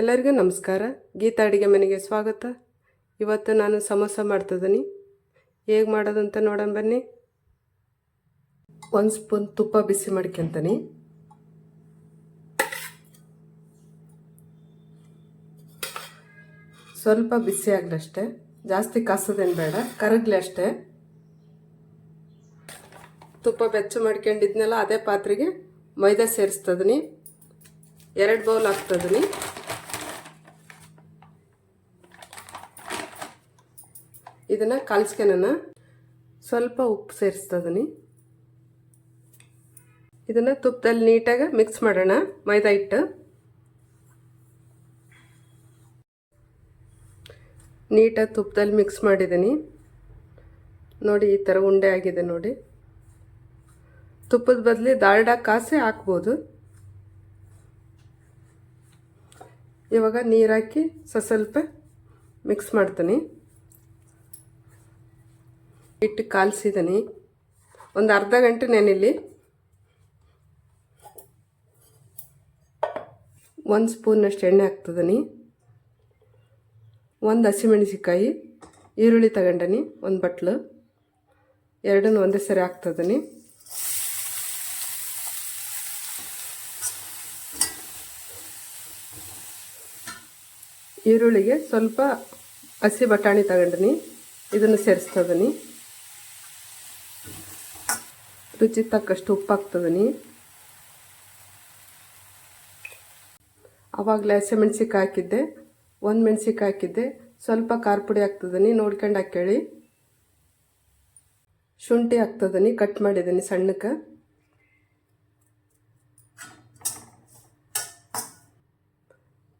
ಎಲ್ಲರಿಗೂ ನಮಸ್ಕಾರ. ಗೀತಾ ಅಡುಗೆ ಮನೆಗೆ ಸ್ವಾಗತ. ಇವತ್ತು ನಾನು ಸಮೋಸ ಮಾಡ್ತಿದ್ದೀನಿ. ಹೇಗೆ ಮಾಡೋದಂತ ನೋಡೋಣ ಬನ್ನಿ. ಒಂದು ಸ್ಪೂನ್ ತುಪ್ಪ ಬಿಸಿ ಮಾಡ್ಕೊತೀನಿ. ಸ್ವಲ್ಪ ಬಿಸಿ ಆಗಲಷ್ಟೇ. ಜಾಸ್ತಿ ಕಾಸೋದೇನು ಬೇಡ. ಕರಗ್ಲಿ ಅಷ್ಟೇ. ತುಪ್ಪ ಬೆಚ್ಚ ಮಾಡ್ಕೊಂಡಿದ್ನೆಲ್ಲ, ಅದೇ ಪಾತ್ರೆಗೆ ಮೈದಾ ಸೇರಿಸ್ತದನಿ ಎರಡು ಬೌಲ್ ಹಾಕ್ತದನಿ ಇದನ್ನು ಕಲ್ಸ್ಕೊನ ಸ್ವಲ್ಪ ಉಪ್ಪು ಸೇರಿಸ್ತದನಿ. ಇದನ್ನು ತುಪ್ಪದಲ್ಲಿ ನೀಟಾಗಿ ಮಿಕ್ಸ್ ಮಾಡೋಣ, ಮೈದಾ ಹಿಟ್ಟು. ನೀಟಾಗಿ ತುಪ್ಪದಲ್ಲಿ ಮಿಕ್ಸ್ ಮಾಡಿದ್ದೀನಿ ನೋಡಿ ಈ ಥರ ಉಂಡೆ ಆಗಿದೆ ನೋಡಿ. ತುಪ್ಪದ ಬದಲಿ ದಾಲ್ಡಾ ಕಾಸೆ ಹಾಕ್ಬೋದು. ಇವಾಗ ನೀರಾಕಿ ಹಾಕಿ ಮಿಕ್ಸ್ ಮಾಡ್ತೀನಿ. ಹಿಟ್ಟು ಕಾಲಿಸಿದ್ದೀನಿ ಒಂದು ಅರ್ಧ ಗಂಟೆ ನೆನಿಲಿ. ಒಂದು ಸ್ಪೂನಷ್ಟು ಎಣ್ಣೆ ಹಾಕ್ತದನಿ. ಒಂದು ಹಸಿಮೆಣಸಿಕಾಯಿ ಈರುಳ್ಳಿ ತಗೊಂಡನಿ, ಒಂದು ಬಟ್ಲು. ಎರಡನ್ನೂ ಒಂದೇ ಸರಿ ಹಾಕ್ತಿದ್ದೀನಿ ಈರುಳ್ಳಿಗೆ ಸ್ವಲ್ಪ ಹಸಿ ಬಟಾಣಿ ತಗೊಂಡಿನಿ. ಇದನ್ನು ಸೇರಿಸ್ತದನಿ. ರುಚಿ ತಕ್ಕಷ್ಟು ಉಪ್ಪು ಹಾಕ್ತದನಿ ಆವಾಗಲೇ ಹಸಿಮೆಣ್ಸಿಕಾಯಿ ಹಾಕಿದ್ದೆ. ಒಂದು ಮೆಣ್ಸಿಕಾಯಿ ಹಾಕಿದ್ದೆ. ಸ್ವಲ್ಪ ಖಾರ ಪುಡಿ ಹಾಕ್ತದನಿ ನೋಡ್ಕೊಂಡು ಹಾಕೇಳಿ ಶುಂಠಿ ಹಾಕ್ತದನಿ ಕಟ್ ಮಾಡಿದ್ದೀನಿ ಸಣ್ಣಕ್ಕೆ.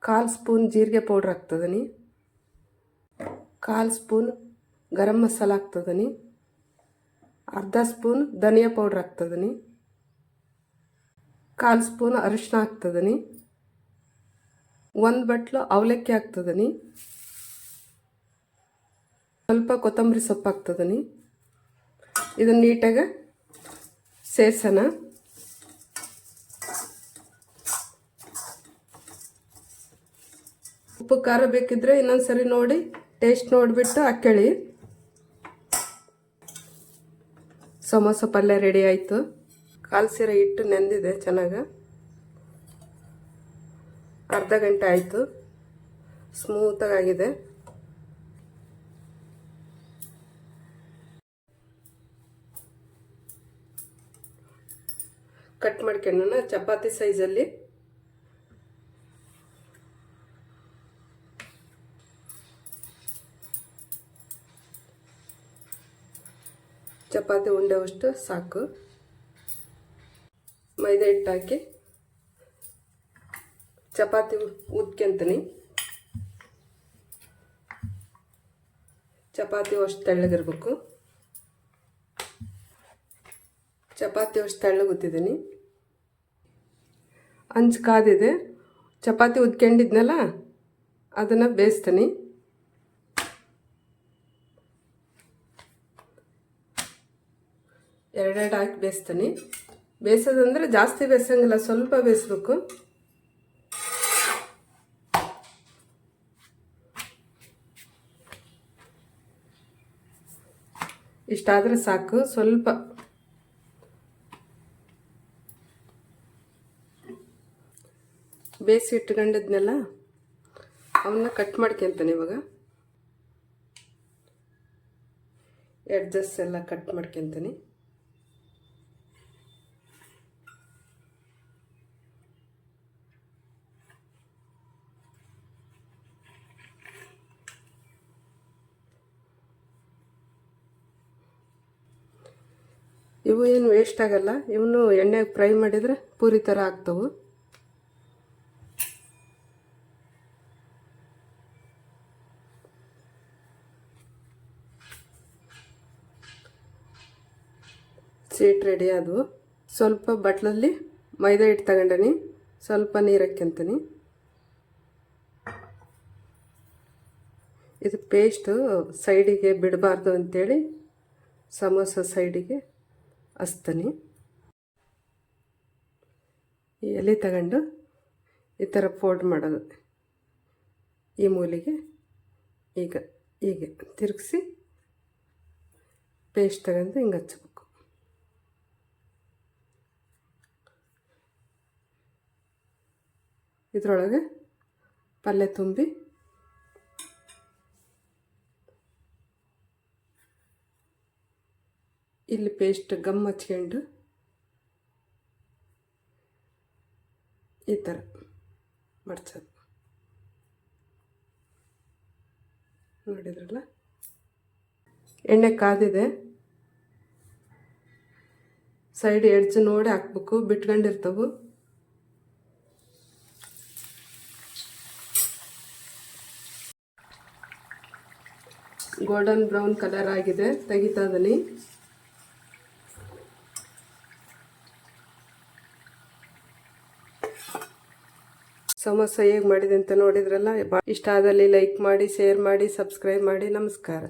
ಕಾಲು ಸ್ಪೂನ್ ಜೀರಿಗೆ ಪೌಡ್ರ್ ಹಾಕ್ತದನಿ ಕಾಲು ಸ್ಪೂನ್ ಗರಂ ಮಸಾಲ ಹಾಕ್ತದನಿ ಅರ್ಧ ಸ್ಪೂನ್ ಧನಿಯಾ ಪೌಡ್ರ್ ಹಾಕ್ತದನಿ. ಕಾಲು ಸ್ಪೂನ್ ಅರಿಶಿನ ಹಾಕ್ತದನಿ. ಒಂದು ಬಟ್ಲು ಅವಲಕ್ಕಿ ಹಾಕ್ತದನಿ. ಸ್ವಲ್ಪ ಕೊತ್ತಂಬರಿ ಸೊಪ್ಪು ಹಾಕ್ತದನಿ. ಇದನ್ನು ನೀಟಾಗಿ ಸೇರ್ಸೋಣ. ಉಪ್ಪು ಖಾರ ಬೇಕಿದ್ರೆ ಇನ್ನೊಂದು ಸರಿ ನೋಡಿ, ಟೇಸ್ಟ್ ನೋಡಿಬಿಟ್ಟು ಹಾಕ್ಕೊಳ್ಳಿ. ಸಮೋಸ ಪಲ್ಯ ರೆಡಿ ಆಯಿತು. ಕಾಲ್ಸಿರ ಹಿಟ್ಟು ನೆಂದಿದೆ ಚೆನ್ನಾಗಿ. ಅರ್ಧ ಗಂಟೆ ಆಯಿತು. ಸ್ಮೂತಾಗಿದೆ ಕಟ್ ಮಾಡ್ಕೊಂಡು ಚಪಾತಿ ಸೈಜಲ್ಲಿ ಚಪಾತಿ ಉಂಡೆವಷ್ಟು ಸಾಕು. ಮೈದಾ ಹಿಟ್ಟು ಹಾಕಿ ಚಪಾತಿ ಉದ್ಕೊಂತೀನಿ. ಚಪಾತಿ ಅಷ್ಟು ತೆಳ್ಳಗಿರ್ಬೇಕು. ಚಪಾತಿ ಅಷ್ಟು ತೆಳ್ಳಗುತ್ತಿದ್ದೀನಿ. ಅಂಚು ಕಾದಿದೆ. ಚಪಾತಿ ಉದ್ಕೊಂಡಿದ್ನಲ್ಲ, ಅದನ್ನು ಬೇಯಿಸ್ತೀನಿ. ಎರಡೆರಡು ಹಾಕಿ ಬೇಯಿಸ್ತೀನಿ. ಬೇಯಿಸೋದಂದ್ರೆ ಜಾಸ್ತಿ ಬೇಯಿಸಂಗಿಲ್ಲ, ಸ್ವಲ್ಪ ಬೇಯಿಸ್ಬೇಕು. ಇಷ್ಟಾದರೆ ಸಾಕು, ಸ್ವಲ್ಪ. ಬೇಯಿಸಿ ಇಟ್ಕೊಂಡಿದ್ನೆಲ್ಲ, ಅವನ್ನ ಕಟ್ ಮಾಡ್ಕೊಂತಾನೆ ಇವಾಗ. ಎಡ್ಜಸ್ ಎಲ್ಲ ಕಟ್ ಮಾಡ್ಕೊತೀನಿ. ಇವು ಏನು ವೇಸ್ಟ್ ಆಗಲ್ಲ. ಇವನು ಎಣ್ಣೆಗೆ ಫ್ರೈ ಮಾಡಿದರೆ ಪೂರಿ ಥರ ಆಗ್ತವು. ಸೀಟ್ ರೆಡಿ ಆದವು. ಸ್ವಲ್ಪ ಬಟ್ಲಲ್ಲಿ ಮೈದಾ ಹಿಟ್ಟು ತಗೊಂಡನಿ. ಸ್ವಲ್ಪ ನೀರು ಹಾಕ್ಯಂತೀನಿ. ಇದು ಪೇಸ್ಟು ಸೈಡಿಗೆ ಬಿಡಬಾರ್ದು ಅಂತೇಳಿ, ಸಮೋಸ ಸೈಡಿಗೆ. ಹಚ್ತೀನಿ ಈ ಎಲೆ ತಗೊಂಡು ಈ ಥರ ಫೋಲ್ಡ್ ಮಾಡೋದು. ಈ ಮೂಲೆಗೆ ಈಗ, ಹೀಗೆ ತಿರುಗಿಸಿ ಪೇಸ್ಟ್ ತಗೊಂಡು ಹಿಂಗೆ ಹಚ್ಬೇಕು. ಇದರೊಳಗೆ ಪಲ್ಯ ತುಂಬಿ ಇಲ್ಲಿ ಪೇಸ್ಟ್ ಗಮ್ ಹಚ್ಕೊಂಡು ಈ ಥರ ಮಡ್ಸೋದು. ನೋಡಿದ್ರಲ್ಲ? ಎಣ್ಣೆ ಕಾದಿದೆ. ಸೈಡ್ ಎಡ್ಜ್ ನೋಡಿ ಹಾಕ್ಬೇಕು. ಬಿಟ್ಕೊಂಡಿರ್ತವು. ಗೋಲ್ಡನ್ ಬ್ರೌನ್ ಕಲರ್ ಆಗಿದೆ. ತೆಗಿತಾ ಇದೀನಿ. ಸಮೋಸ ಹೇಗೆ ಮಾಡಿದೆ ಅಂತ ನೋಡಿದ್ರಲ್ಲ ಇಷ್ಟ ಆದಲ್ಲಿ ಲೈಕ್ ಮಾಡಿ ಶೇರ್ ಮಾಡಿ ಸಬ್ಸ್ಕ್ರೈಬ್ ಮಾಡಿ ನಮಸ್ಕಾರ.